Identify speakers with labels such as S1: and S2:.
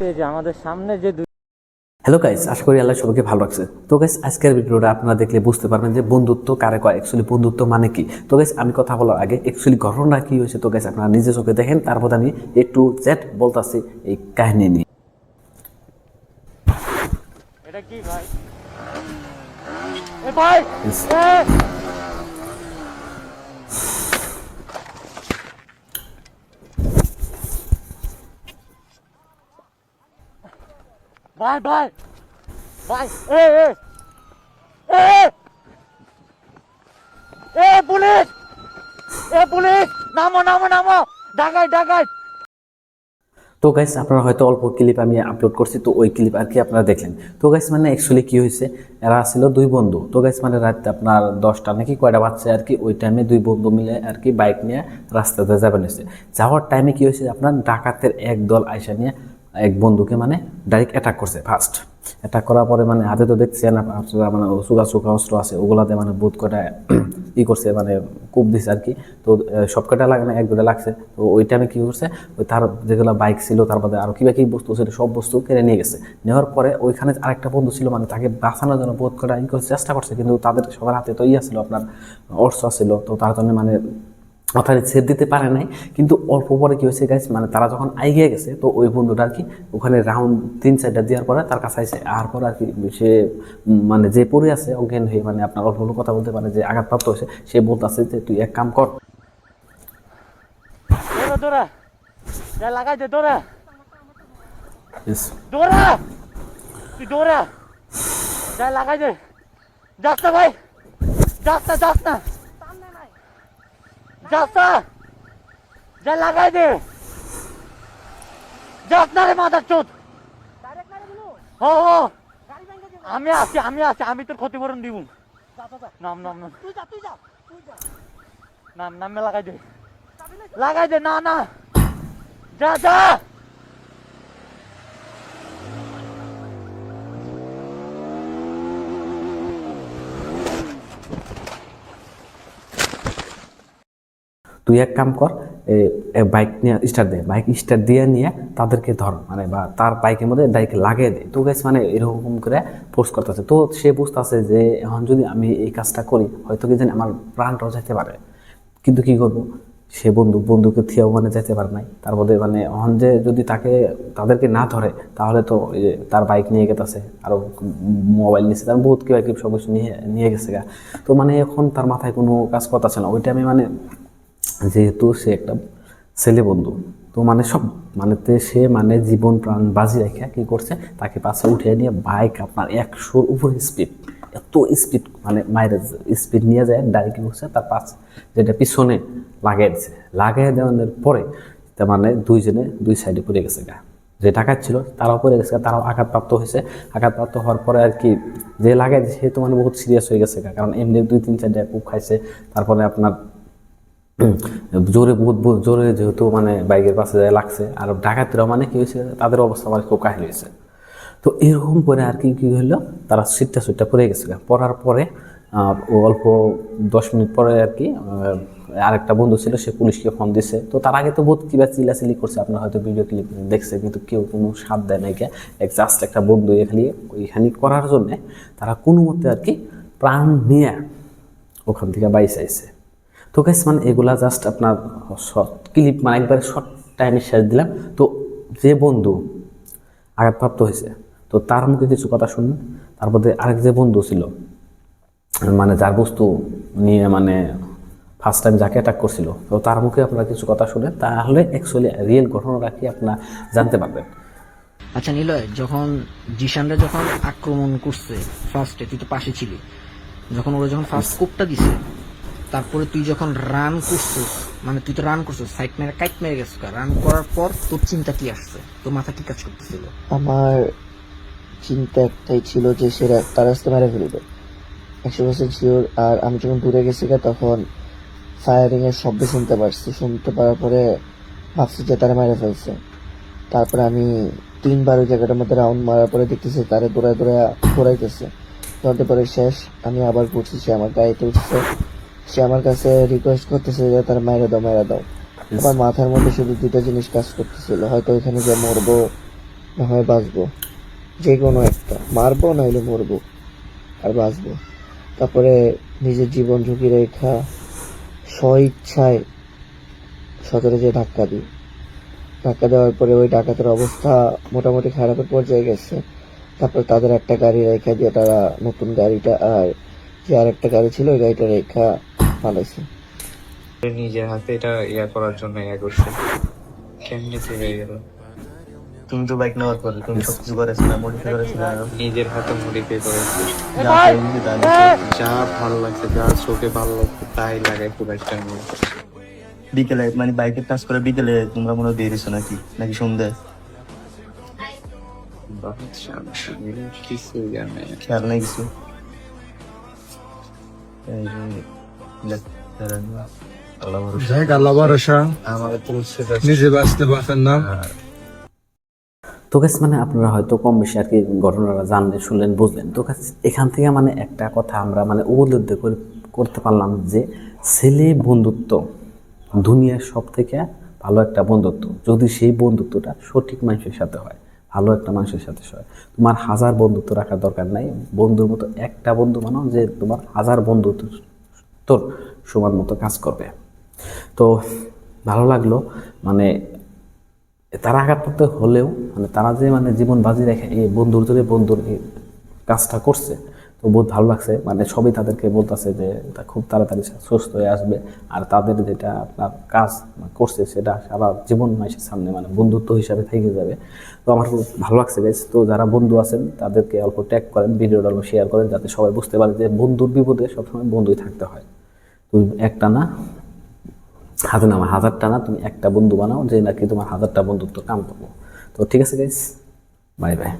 S1: মুহূর্তে যে আমাদের সামনে যে
S2: হ্যালো গাইস আশা করি আল্লাহ সবাইকে ভালো রাখছে। তো গাইস আজকের ভিডিওটা আপনারা দেখলে বুঝতে পারবেন যে বন্ধুত্ব কারে কয়? অ্যাকচুয়ালি বন্ধুত্ব মানে কি? তো গাইস আমি কথা বলার আগে অ্যাকচুয়ালি ঘটনা কি হয়েছে? তো গাইস আপনারা নিজে চোখে দেখেন তারপর আমি একটু চ্যাট বলতাছি এই কাহিনী নিয়ে।
S1: এটা কি ভাই? এ ভাই! ভাই ভাই ভাই এ এ এ এ পুলিশ এ পুলিশ নামো নামো নামো ডাকাই ডাকাই
S2: তো গাইস আপনারা হয়তো অল্প ক্লিপ আমি আপলোড করছি, তো ওই ক্লিপ আর কি আপনারা দেখলেন। তো গাইস মানে অ্যাকচুয়ালি কি হয়েছে, এরা ছিল দুই বন্ধু। তো গাইস মানে রাতে আপনার দশটা নাকি কয়টা বাচ্চা আর কি, ওই টাইমে দুই বন্ধু মিলে আর কি বাইক নিয়ে রাস্তাতে যাবেন হয়েছে। যাওয়ার টাইমে কি হয়েছে, আপনার ডাকাতের এক দল আইসা নিয়ে এক বন্ধুকে মানে ডাইরেক্ট অ্যাটাক করছে ফার্স্ট অ্যাটাক করার পরে মানে হাতে তো দেখছেন আপ- আপনারা মানে সুগা সুখা অস্ত্র আছে, ওগুলাতে মানে বোধ কটা ই করছে মানে কূপ দিছে আর কি। তো সব কটা লাগে না, এক দুটা লাগছে। তো ওই টাইমে কী করছে ওই তার যেগুলো বাইক ছিল তারপরে আরও কি বস্তু ছিল, সব বস্তু কেড়ে নিয়ে গেছে। নেওয়ার পরে ওইখানে আরেকটা বন্ধু ছিল মানে তাকে বাঁচানোর জন্য বোধ কটা ই করছে, চেষ্টা করছে, কিন্তু তাদের সবার হাতে তো ইয়া ছিল, আপনার অস্ত্র ছিল। তো তার জন্য মানে অর্থাৎ ছেড় দিতে পারে নাই। কিন্তু অল্প পরে কি হয়েছে গাইস মানে তারা যখন আইগিয়ে গেছে তো ওই বন্ধুটা আর কি ওখানে রাউন্ড তিন চারটা দেওয়ার পরে তার কাছে আইসে আর পরে আর কি সে মানে যে পড়ে আছে অজ্ঞান হয়ে মানে আপনার অল্প অল্প কথা বলতে পারে যে আঘাতপ্রাপ্ত হয়েছে সে বলতেছে যে তুই এক কাম কর।
S1: দৌড়া। লাগাই দে দৌড়া। দৌড়া। তুই দৌড়া। যা লাগাই দে। যাস না ভাই। যাস না যাস না। যাস না যা লাগাই দে। যাস না রে মাদার চোদ ও ও আমি আছি আমি আছি আমি তোর ক্ষতিপূরণ দিব। নাম নাম নাম। নাম নামে লাগাই দে। লাগাই দে না না। যা যা।
S2: তুই এক কাম কর বাইক নিয়ে স্টার্ট দে। বাইক স্টার্ট দিয়ে নিয়ে তাদেরকে ধর মানে বা তার বাইকের মধ্যে ডাইরেক্ট লাগিয়ে দে। তো গাইস মানে এরকম করে ফোর্স করতেছে। তো সে বুঝতেছে যে এখন যদি আমি এই কাজটা করি, হয়তো কি জানি আমার প্রাণটাও যেতে পারে। কিন্তু কি করব? সে বন্ধু, বন্ধুকে থিয়াও মানে যেতে পারে নাই। তারপরে মানে এখন যে যদি তাকে, তাদেরকে না ধরে, তাহলে তো তার বাইক নিয়ে গেতেছে। আরও মোবাইল নিয়েছে তার বহুত কিব সব কিছু নিয়ে নিয়ে গেছে গা। তো মানে এখন তার মাথায় কোনো কাজ করতেছে না। ওইটা আমি মানে যেহেতু সে একটা ছেলে বন্ধু, তো মানে সব মানে সে মানে জীবন প্রাণ বাজি রেখে কি করছে? তাকে পাশে উঠিয়ে নিয়ে বাইক আপনার একশোর উপরে স্পিড এত স্পিড মানে মায়ের স্পিড নিয়ে যায় ডাইরেক্ট করছে? তার পাশ যেটা পিছনে লাগাই দিছে। লাগাই দেওয়ানোর পরে তার মানে দুইজনে দুই সাইডে পড়ে গেছে গা। যে ডাকাত ছিল, তারাও পড়ে গেছে তারাও আঘাতপ্রাপ্ত হয়েছে। আঘাতপ্রাপ্ত হওয়ার পরে আর কি যে লাগাই সে তো মানে বহুত সিরিয়াস হয়ে গেছে গা। কারণ এমনি দুই, তিন চারটা কূপ খাইছে। তারপরে আপনার জোরে বহুত জোরে যেহেতু মানে বাইকের পাশে যায় লাগছে। আর ডাকাতিরা মানে কি হয়েছে, তাদের অবস্থা মানে খুব কাহিল হয়েছে। তো এরকম করে আর কি কি হলো তারা সিটটা সুটটা পড়ে গেছে। পড়ার পরে অল্প দশ মিনিট পরে আর কি আরেকটা বন্ধু ছিল, সে পুলিশকে ফোন দিছে। তো তার আগে তো বহুত কিবা চিলাচিলি করছে, আপনার হয়তো ভিডিও ক্লিপ দেখছে, কিন্তু কেউ কোনো সাথ দেয় নাই এক জাস্ট একটা বন্ধু এখানে, ওইখানে করার জন্যে তারা কোনো মতে আর কি প্রাণ নিয়ে ওখান থেকে বাইস আইছে। তো গাইস মানে এগুলা জাস্ট আপনার শর্ট ক্লিপ মানে একবারে শর্ট টাইমে শেষ দিলাম। তো যে বন্ধু আঘাতপ্রাপ্ত হয়েছে তো তার মুখে কিছু কথা শুনুন। তারপরে আরেক যে বন্ধু ছিল মানে যার বস্তু নিয়ে মানে ফার্স্ট টাইম যাকে অ্যাটাক করছিল তো তার মুখে আপনারা কিছু কথা শুনেন তাহলে অ্যাকচুয়ালি রিয়েল ঘটনাটা কি আপনারা জানতে পারবেন।
S3: আচ্ছা নিলয় যখন জিশানরা যখন আক্রমণ করছে ফার্স্টে তুই তো পাশে ছিলি। যখন ওরা যখন ফার্স্ট কোপটা দিছে তারপরে তুই যখন রান করছিস মানে তুই তো রান করছিস সাইড মেরে কাইট মেরে গেছিস রান করার পর তোর চিন্তা কি আসছে? তোর মাথা কি কাজ করতেছিল?
S4: আমার চিন্তা একটাই ছিল যে সে রাস্তা মেরে ফেলবে। একশো পার্সেন্ট শিওর আর আমি যখন দূরে গেছি তখন ফায়ারিং এর শব্দ শুনতে পারছি। শুনতে পারার পরে ভাবছি যে তারা মেরে ফেলছে। তারপরে আমি তিনবার ওই জায়গাটার মধ্যে রাউন্ড মারার পরে দেখতেছি তারা দৌড়ায় দৌড়ায় দৌড়াইতেছে দৌড়াতে পরে শেষ, আমি আবার ঘুরছি, সে আমার গাড়িতে উঠছে। সে আমার কাছে রিকোয়েস্ট করতেছে যে তারা মেরে দাও মেরে দাও। আমার মাথার মধ্যে শুধু দুটো জিনিস কাজ করতেছিল, হয়তো ওইখানে যে মরবো, না হয় বাঁচবো। যে কোনো একটা। মারবো, নাইলে মরবো, আর বাঁচবো। তারপরে নিজের জীবন ঝুঁকি রেখা স্ব ইচ্ছায় সদরে যে ধাক্কা দিই। ধাক্কা দেওয়ার পরে ওই ডাকাতের অবস্থা মোটামুটি খারাপের পর্যায়ে গেছে। তারপর তাদের একটা গাড়ি রেখা দিয়ে তারা নতুন গাড়িটা, আর যে আর একটা গাড়ি ছিল, ওই গাড়িটা রেখা পালাইছে
S5: নিজের হাতে এটা ইয়া করার জন্য ইয়া করছে। কেমনি হয়ে গেল।
S6: তুমি তো বাইক নেওয়ার পরে তুমি সবকিছু করেছ না মডিফাই করেছ না
S5: নিজের হাতে মডিফাই করেছে।
S6: যা
S5: ভালো লাগছে যা চোখে ভালো লাগছে তাই লাগাই পুরো একটা
S6: বিকেলে মানে বাইকের কাজ করে বিকেলে তোমরা মনে হয় বেরিয়েছো নাকি? নাকি সন্ধ্যে?
S5: কিছু
S6: খেয়াল নেই কিছু?
S7: যাই
S5: তো
S2: মানে আপনারা হয়তো কম বেশি আর কি ঘটনাটা জানলেন শুনলেন, বুঝলেন। তো এখান থেকে মানে একটা কথা আমরা মানে উপলব্ধি করে, করতে পারলাম যে ছেলে বন্ধুত্ব দুনিয়ার সব থেকে ভালো একটা বন্ধুত্ব। যদি সেই বন্ধুত্বটা সঠিক মানুষের সাথে হয়, ভালো একটা মানুষের সাথে হয়। তোমার হাজার বন্ধুত্ব রাখার দরকার নাই। বন্ধুর মতো একটা বন্ধু মানো যে তোমার হাজার বন্ধুত্ব তোর সমান মতো কাজ করবে। তো ভালো লাগল মানে তারা করতে হলেও মানে তারা যে মানে জীবন বাজি রেখে, এই বন্ধুর ধরে বন্ধুর এই কাজটা করছে তো বহুত ভালো লাগছে। মানে সবই তাদেরকে বলতেছে যে তা খুব তাড়াতাড়ি সুস্থ হয়ে আসবে। আর তাদের যেটা আপনার কাজ করছে, সেটা সারা জীবন মানুষের সামনে মানে বন্ধুত্ব হিসাবে থেকে যাবে। তো আমার খুব ভালো লাগছে গাইজ তো যারা বন্ধু আছেন, তাদেরকে অল্প ট্যাগ করেন, ভিডিওটা অল্প শেয়ার করেন, যাতে সবাই বুঝতে পারে যে বন্ধুর বিপদে সবসময় বন্ধুই থাকতে হয়। তুমি একটা না, হাতে নামা হাজারটা না, তুমি একটা বন্ধু বানাও, যে নাকি তোমার হাজারটা বন্ধুত্ব কাম করব। তো ঠিক আছে গাইস বাই বাই